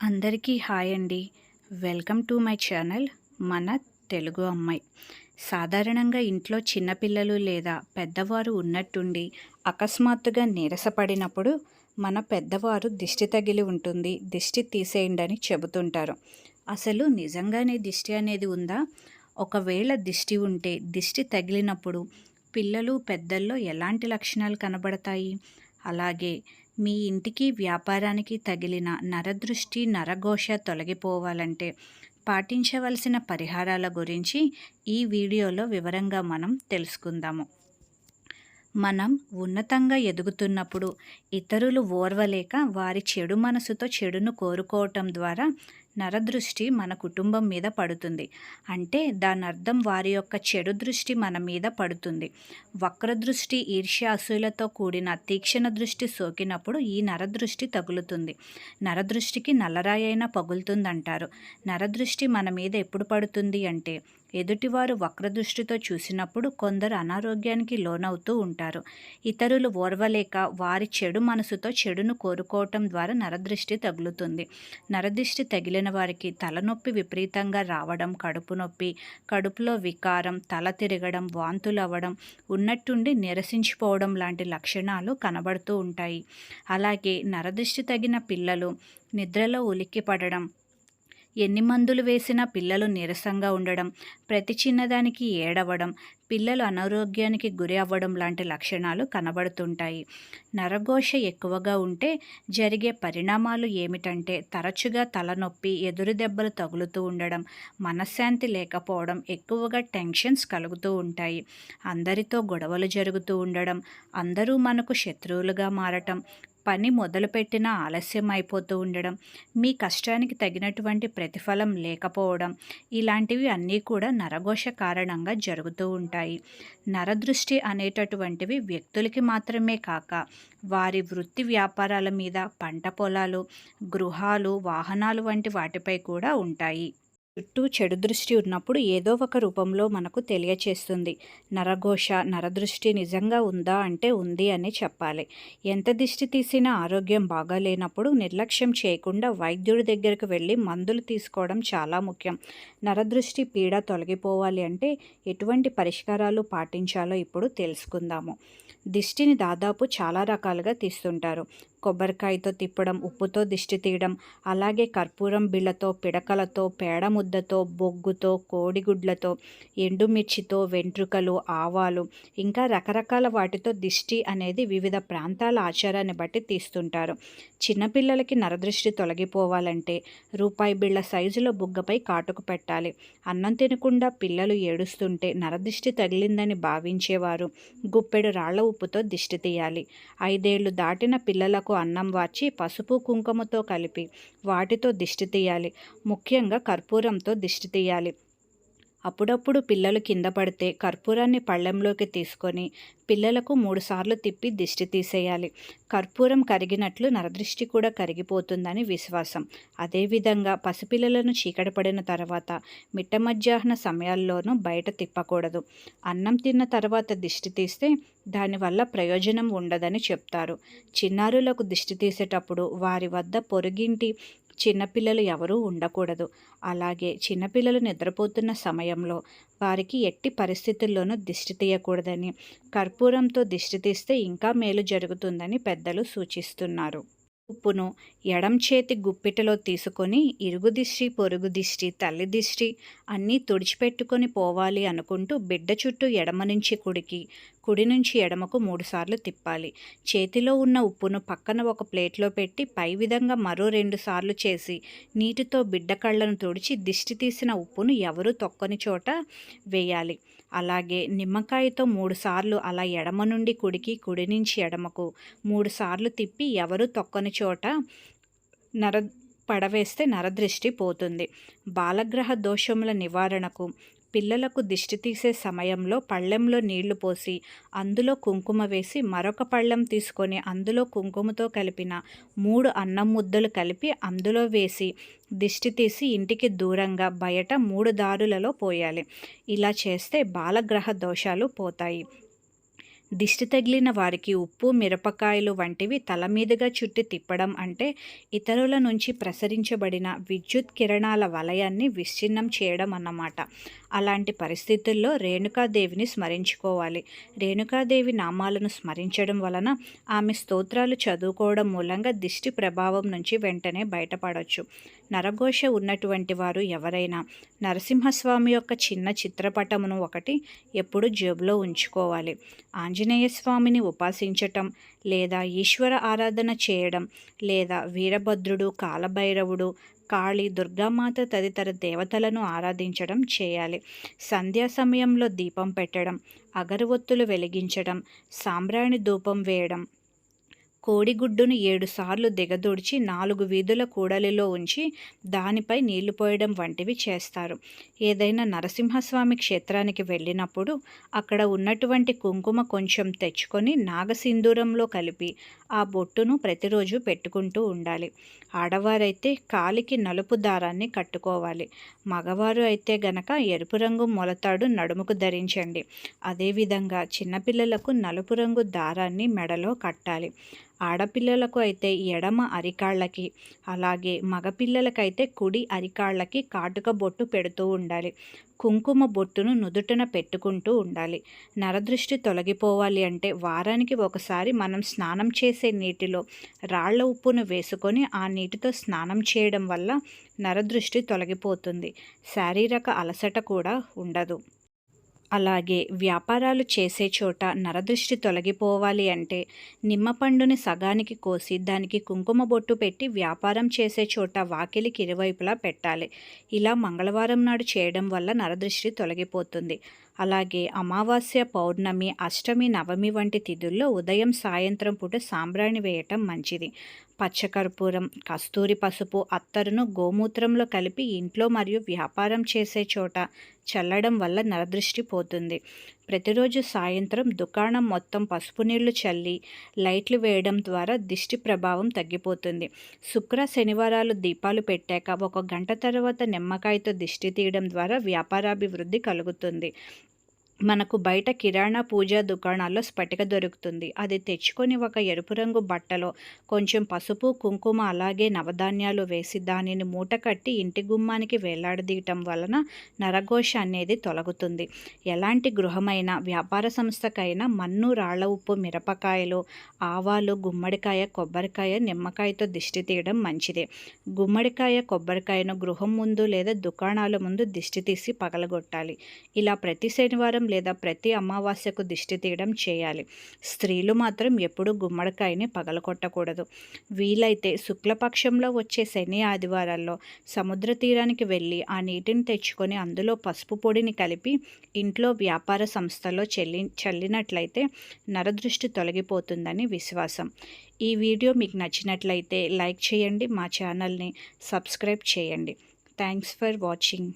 అందరికీ హాయ్ అండి. Welcome to my channel మన తెలుగు అమ్మాయి. సాధారణంగా ఇంట్లో చిన్నపిల్లలు లేదా పెద్దవారు ఉన్నట్టుండి అకస్మాత్తుగా నీరసపడినప్పుడు మన పెద్దవారు దిష్టి తగిలి ఉంటుంది దిష్టి తీసేయండి అని చెబుతుంటారు. అసలు నిజంగానే దిష్టి అనేది ఉందా? ఒకవేళ దిష్టి ఉంటే దిష్టి తగిలినప్పుడు పిల్లలు పెద్దల్లో ఎలాంటి లక్షణాలు కనబడతాయి? అలాగే మీ ఇంటికి వ్యాపారానికి తగిలిన నరదృష్టి నరఘోష తొలగిపోవాలంటే పాటించవలసిన పరిహారాల గురించి ఈ వీడియోలో వివరంగా మనం తెలుసుకుందాము. మనం ఉన్నతంగా ఎదుగుతున్నప్పుడు ఇతరులు ఓర్వలేక వారి చెడు మనసుతో చెడును కోరుకోవటం ద్వారా నరదృష్టి మన కుటుంబం మీద పడుతుంది. అంటే దాని అర్థం వారి యొక్క చెడు దృష్టి మన మీద పడుతుంది. వక్రదృష్టి ఈర్ష్యాసులతో కూడిన తీక్షణ దృష్టి సోకినప్పుడు ఈ నరదృష్టి తగులుతుంది. నరదృష్టికి నల్లరాయి అయినా పగులుతుందంటారు. నరదృష్టి మన మీద ఎప్పుడు పడుతుంది అంటే ఎదుటివారు వక్రదృష్టితో చూసినప్పుడు కొందరు అనారోగ్యానికి లోనవుతూ ఉంటారు. ఇతరులు ఓర్వలేక వారి చెడు మనసుతో చెడును కోరుకోవటం ద్వారా నరదృష్టి తగులుతుంది. నరదృష్టి తగిలిన వారికి తలనొప్పి విపరీతంగా రావడం కడుపు నొప్పి కడుపులో వికారం తల తిరగడం వాంతులు అవ్వడం ఉన్నట్టుండి నిరసించిపోవడం లాంటి లక్షణాలు కనబడుతూ ఉంటాయి. అలాగే నరదృష్టి తగిన పిల్లలు నిద్రలో ఉలిక్కి పడడం ఎన్ని మందులు వేసినా పిల్లలు నీరసంగా ఉండడం ప్రతి చిన్నదానికి ఏడవడం పిల్లలు అనారోగ్యానికి గురి అవ్వడం లాంటి లక్షణాలు కనబడుతుంటాయి. నరఘోష ఎక్కువగా ఉంటే జరిగే పరిణామాలు ఏమిటంటే తరచుగా తలనొప్పి ఎదురు దెబ్బలు తగులుతూ ఉండడం మనశ్శాంతి లేకపోవడం ఎక్కువగా టెన్షన్స్ కలుగుతూ ఉంటాయి. అందరితో గొడవలు జరుగుతూ ఉండడం అందరూ మనకు శత్రువులుగా మారటం పని మొదలుపెట్టినా ఆలస్యం అయిపోతూ ఉండడం మీ కష్టానికి తగినటువంటి ప్రతిఫలం లేకపోవడం ఇలాంటివి అన్నీ కూడా నరఘోష కారణంగా జరుగుతూ ఉంటాయి. నరదృష్టి అనేటటువంటివి వ్యక్తులకి మాత్రమే కాక వారి వృత్తి వ్యాపారాల మీద పంట పొలాలు గృహాలు వాహనాలు వంటి వాటిపై కూడా ఉంటాయి. చుట్టూ చెడు దృష్టి ఉన్నప్పుడు ఏదో ఒక రూపంలో మనకు తెలియచేస్తుంది. నరఘోష నరదృష్టి నిజంగా ఉందా అంటే ఉంది అని చెప్పాలి. ఎంత దిష్టి తీసినా ఆరోగ్యం బాగాలేనప్పుడు నిర్లక్ష్యం చేయకుండా వైద్యుడి దగ్గరకు వెళ్ళి మందులు తీసుకోవడం చాలా ముఖ్యం. నరదృష్టి పీడ తొలగిపోవాలి అంటే ఎటువంటి పరిష్కారాలు పాటించాలో ఇప్పుడు తెలుసుకుందాము. దిష్టిని దాదాపు చాలా రకాలుగా తీస్తుంటారు. కొబ్బరికాయతో తిప్పడం ఉప్పుతో దిష్టి తీయడం అలాగే కర్పూరం బిళ్ళతో పిడకలతో పేడ ముద్దతో బొగ్గుతో కోడిగుడ్లతో ఎండుమిర్చితో వెంట్రుకలు ఆవాలు ఇంకా రకరకాల వాటితో దిష్టి అనేది వివిధ ప్రాంతాల ఆచారాన్ని బట్టి తీస్తుంటారు. చిన్నపిల్లలకి నరదృష్టి తొలగిపోవాలంటే రూపాయి బిళ్ళ సైజులో బుగ్గపై కాటుకు పెట్టాలి. అన్నం తినకుండా పిల్లలు ఏడుస్తుంటే నరదృష్టి తగిలిందని భావించేవారు గుప్పెడు రాళ్ళ ఉప్పుతో దిష్టి తీయాలి. ఐదేళ్ళు దాటిన పిల్లలకు పిల్లలకు అన్నం వార్చి పసుపు కుంకుమతో కలిపి వాటితో దిష్టి తీయాలి. ముఖ్యంగా కర్పూరంతో దిష్టి తీయాలి. అప్పుడప్పుడు పిల్లలు కింద పడితే కర్పూరాన్ని పళ్ళెంలోకి తీసుకొని పిల్లలకు మూడుసార్లు తిప్పి దిష్టి తీసేయాలి. కర్పూరం కరిగినట్లు నరదృష్టి కూడా కరిగిపోతుందని విశ్వాసం. అదేవిధంగా పసిపిల్లలను చీకటి పడిన తర్వాత మిట్ట మధ్యాహ్న సమయాల్లోనూ బయట తిప్పకూడదు. అన్నం తిన్న తర్వాత దిష్టి తీస్తే దానివల్ల ప్రయోజనం ఉండదని చెప్తారు. చిన్నారులకు దిష్టి తీసేటప్పుడు వారి వద్ద పొరుగింటి చిన్నపిల్లలు ఎవరూ ఉండకూడదు. అలాగే చిన్నపిల్లలు నిద్రపోతున్న సమయంలో వారికి ఎట్టి పరిస్థితుల్లోనూ దిష్టి తీయకూడదని కర్పూరంతో దిష్టి తీస్తే ఇంకా మేలు జరుగుతుందని పెద్దలు సూచిస్తున్నారు. ఉప్పును ఎడం చేతి గుప్పిటలో తీసుకొని ఇరుగు దిష్టి పొరుగు దిష్టి తల్లి దిష్టి అన్నీ తుడిచిపెట్టుకొని పోవాలి అనుకుంటూ బిడ్డ చుట్టూ ఎడమ నుంచి కుడికి కుడి నుంచి ఎడమకు మూడుసార్లు తిప్పాలి. చేతిలో ఉన్న ఉప్పును పక్కన ఒక ప్లేట్లో పెట్టి పై విధంగా మరో రెండుసార్లు చేసి నీటితో బిడ్డ కళ్ళను తుడిచి దిష్టి తీసిన ఉప్పును ఎవరు తొక్కని చోట వేయాలి. అలాగే నిమ్మకాయతో మూడుసార్లు అలా ఎడమ నుండి కుడికి కుడి నుంచి ఎడమకు మూడుసార్లు తిప్పి ఎవరు తొక్కని చోట నర పడవేస్తే నరదృష్టి పోతుంది. బాలగ్రహ దోషముల నివారణకు పిల్లలకు దిష్టి తీసే సమయంలో పళ్ళెంలో నీళ్ళు పోసి అందులో కుంకుమ వేసి మరొక పళ్ళెం తీసుకొని అందులో కుంకుమతో కలిపిన మూడు అన్నం ముద్దలు కలిపి అందులో వేసి దిష్టి తీసి ఇంటికి దూరంగా బయట మూడు దారులలో పోయాలి. ఇలా చేస్తే బాలగ్రహ దోషాలు పోతాయి. దిష్టి తగిలిన వారికి ఉప్పు మిరపకాయలు వంటివి తల మీదుగా చుట్టి తిప్పడం అంటే ఇతరుల నుంచి ప్రసరించబడిన విద్యుత్ కిరణాల వలయాన్ని విచ్ఛిన్నం చేయడం అన్నమాట. అలాంటి పరిస్థితుల్లో రేణుకాదేవిని స్మరించుకోవాలి. రేణుకాదేవి నామాలను స్మరించడం వలన ఆమె స్తోత్రాలు చదువుకోవడం మూలంగా దిష్టి ప్రభావం నుంచి వెంటనే బయటపడవచ్చు నరఘోష ఉన్నటువంటి వారు ఎవరైనా? నరసింహస్వామి యొక్క చిన్న చిత్రపటమును ఒకటి ఎప్పుడు జేబులో ఉంచుకోవాలి. ఆంజనేయ స్వామిని ఉపాసించటం లేదా ఈశ్వర ఆరాధన చేయడం లేదా వీరభద్రుడు కాలభైరవుడు కాళి దుర్గామాత తదితర దేవతలను ఆరాధించడం చేయాలి. సంధ్యా సమయంలో దీపం పెట్టడం అగరవత్తులు వెలిగించడం సాంబ్రాణి ధూపం వేయడం కోడిగుడ్డును ఏడుసార్లు దిగదూడ్చి నాలుగు వీధుల కూడలిలో ఉంచి దానిపై నీళ్ళు పోయడం వంటివి చేస్తారు. ఏదైనా నరసింహస్వామి క్షేత్రానికి వెళ్ళినప్పుడు అక్కడ ఉన్నటువంటి కుంకుమ కొంచెం తెచ్చుకొని నాగసింధూరంలో కలిపి ఆ బొట్టును ప్రతిరోజు పెట్టుకుంటూ ఉండాలి. ఆడవారైతే కాలికి నలుపు దారాన్ని కట్టుకోవాలి. మగవారు అయితే గనక ఎరుపు రంగు మొలతాడు నడుముకు ధరించండి. అదేవిధంగా చిన్నపిల్లలకు నలుపు రంగు దారాన్ని మెడలో కట్టాలి. ఆడపిల్లలకు అయితే ఎడమ అరికాళ్ళకి అలాగే మగపిల్లలకైతే కుడి అరికాళ్ళకి కాటుక బొట్టు పెడుతూ ఉండాలి. కుంకుమ బొట్టును నుదుటన పెట్టుకుంటూ ఉండాలి. నరదృష్టి తొలగిపోవాలి అంటే వారానికి ఒకసారి మనం స్నానం చేసే నీటిలో రాళ్ళ ఉప్పును వేసుకొని ఆ నీటితో స్నానం చేయడం వల్ల నరదృష్టి తొలగిపోతుంది. శారీరక అలసట కూడా ఉండదు. అలాగే వ్యాపారాలు చేసే చోట నరదృష్టి తొలగిపోవాలి అంటే నిమ్మపండుని సగానికి కోసి దానికి కుంకుమ బొట్టు పెట్టి వ్యాపారం చేసే చోట వాకిలికి ఇరువైపులా పెట్టాలి. ఇలా మంగళవారం నాడు చేయడం వల్ల నరదృష్టి తొలగిపోతుంది. అలాగే అమావాస్య పౌర్ణమి అష్టమి నవమి వంటి తిథుల్లో ఉదయం సాయంత్రం పూట సాంబ్రాణి వేయటం మంచిది. పచ్చకర్పూరం కస్తూరి పసుపు అత్తరును గోమూత్రంలో కలిపి ఇంట్లో మరియు వ్యాపారం చేసే చోట చల్లడం వల్ల నరదృష్టి పోతుంది. ప్రతిరోజు సాయంత్రం దుకాణం మొత్తం పసుపు నీళ్ళు చల్లి లైట్లు వేయడం ద్వారా దిష్టి ప్రభావం తగ్గిపోతుంది. శుక్ర శనివారాలు దీపాలు పెట్టాక ఒక గంట తర్వాత నిమ్మకాయతో దిష్టి తీయడం ద్వారా వ్యాపారాభివృద్ధి కలుగుతుంది. మనకు బయట కిరాణా పూజా దుకాణాల్లో స్ఫటిక దొరుకుతుంది. అది తెచ్చుకొని ఒక ఎరుపు రంగు బట్టలో కొంచెం పసుపు కుంకుమ అలాగే నవధాన్యాలు వేసి దానిని మూట కట్టి ఇంటి గుమ్మానికి వేలాడదీయటం వలన నరఘోష అనేది తొలగుతుంది. ఎలాంటి గృహమైనా వ్యాపార సంస్థకైనా మన్ను రాళ్ళ ఉప్పు మిరపకాయలు ఆవాలు గుమ్మడికాయ కొబ్బరికాయ నిమ్మకాయతో దిష్టి తీయడం మంచిదే. గుమ్మడికాయ కొబ్బరికాయను గృహం ముందు లేదా దుకాణాల ముందు దిష్టి తీసి పగలగొట్టాలి. ఇలా ప్రతి శనివారం లేదా ప్రతి అమావాస్యకు దిష్టి తీయడం చేయాలి. స్త్రీలు మాత్రం ఎప్పుడూ గుమ్మడికాయని పగలకొట్టకూడదు వీలైతే శుక్లపక్షంలో వచ్చే శని ఆదివారాల్లో సముద్ర తీరానికి వెళ్ళి ఆ నీటిని తెచ్చుకొని అందులో పసుపు పొడిని కలిపి ఇంట్లో వ్యాపార సంస్థలో చెల్లి చల్లినట్లయితే నరదృష్టి తొలగిపోతుందని విశ్వాసం. ఈ వీడియో మీకు నచ్చినట్లయితే లైక్ చేయండి మా ఛానల్ని సబ్స్క్రైబ్ చేయండి. Thanks for watching.